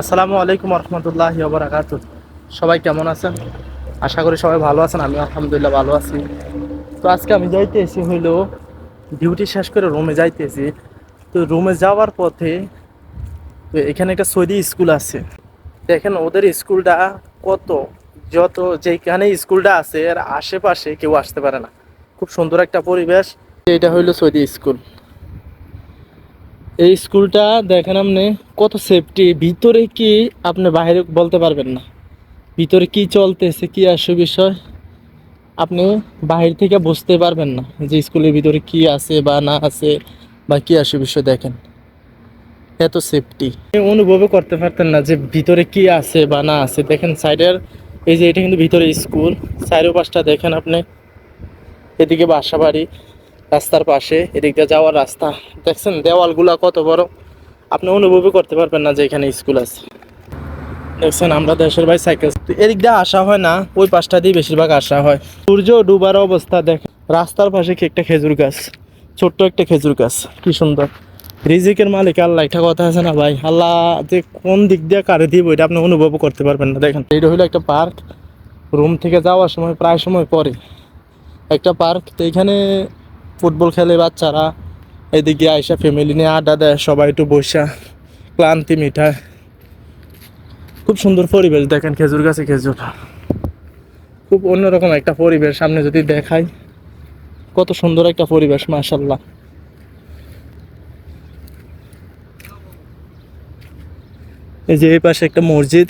আসসালামু আলাইকুম রহমতুল্লাহ বারাকাতু সবাই কেমন আছেন? আশা করি সবাই ভালো আছেন আমি আলহামদুলিল্লাহ ভালো আছি। তো আজকে আমি যাইতেছি হইল ডিউটি শেষ করে রুমে যাইতেছি। তো রুমে যাওয়ার পথে, তো এখানে একটা সৌদি স্কুল আছে। দেখেন ওদের স্কুলটা কত, যত যেখানে স্কুলটা আছে, এর আশেপাশে কেউ আসতে পারে না। খুব সুন্দর একটা পরিবেশ। এটা হইল সৌদি স্কুল। এই স্কুলটা দেখেন আপনি, কত সেফটি ভিতরে কি আপনি বাইরে বলতে পারবেন না। ভিতরে কি চলতেছে, কি আসে বিষয় আপনি বাহির থেকে বুঝতে পারবেন না যে স্কুলের ভিতরে কি আছে বা না আছে বা কি আসে বিষয় দেখেন। এত সেফটি অনুভবও করতে পারতেন না যে ভিতরে কি আছে বা না আছে। দেখেন সাইডের, এই যে এটা কিন্তু ভিতরে স্কুল। চারো পাশটা দেখেন আপনি। এদিকে বাসা বাড়ি রাস্তার পাশে, এদিক দিয়ে যাওয়ার রাস্তা। দেখছেন, দেওয়ালগুলা কত বড়। আপনি অনুভবই করতে পারবেন না যে এখানে স্কুল আছে। দেখছেন, আমরা দেশের ভাই সাইকেল এদিক দিয়ে আসা হয় না, ওই পাশটা দিয়ে বেশিরভাগ আসা হয়। সূর্য ডুবার অবস্থা, দেখেন। রাস্তার পাশে কি একটা খেজুর গাছ। ছোট্ট একটা খেজুর গাছ, কি সুন্দর। রিজিকের মালিক, আল্লাহ, একটা কথা আছে না ভাই? আল্লাহ যে কোন দিক দিয়ে কারে দিব, এটা আপনি অনুভব করতে পারবেন না। দেখেন এটা হলো একটা পার্ক রুম থেকে যাওয়ার সময়, প্রায় সময় পরে। একটা পার্ক তো এখানে ফুটবল খেলে বাচ্চারা এদিকে আইসা ফ্যামিলি নিয়ে আড্ডা দেয়, সবাই একটু বসা, ক্লান্তি মিঠায়। খুব সুন্দর পরিবেশ দেখেন খেজুর গাছে খেজুর। খুব অন্যরকম একটা পরিবেশ সামনে যদি দেখাই, কত সুন্দর একটা পরিবেশ মাশাল্লাহ এই যে এই পাশে একটা মসজিদ,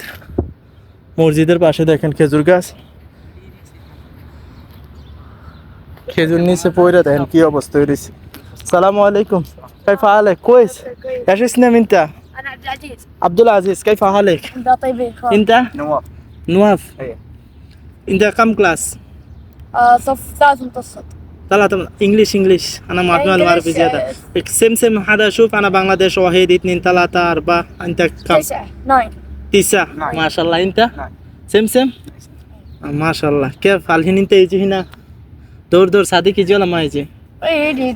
মসজিদের পাশে দেখেন খেজুর গাছ। খেজুর নিচে পড়ে দেখেন কি অবস্থা হয়েছে সালামু আলাইকুম كيف حالك كويس ايش اسمك انت انا عبد العزيز عبد العزيز كيف حالك انت طيبين خالص انت نواف نواف ايه انت كم كلاس آه صف ثالث متوسط ثلاثة انجليش انجليش انا ما اعرف العربي English, زيادة آه، سم سم هذا شوف انا بنغلاديش واحد اثنين ثلاثة أربعة انت كم تسعة ناين تسعة نعم. ما شاء الله انت نعم. سم سم ما شاء الله كيف الحين انت يجي هنا তোর তোর সাথে কি জল মাইছে এই যে।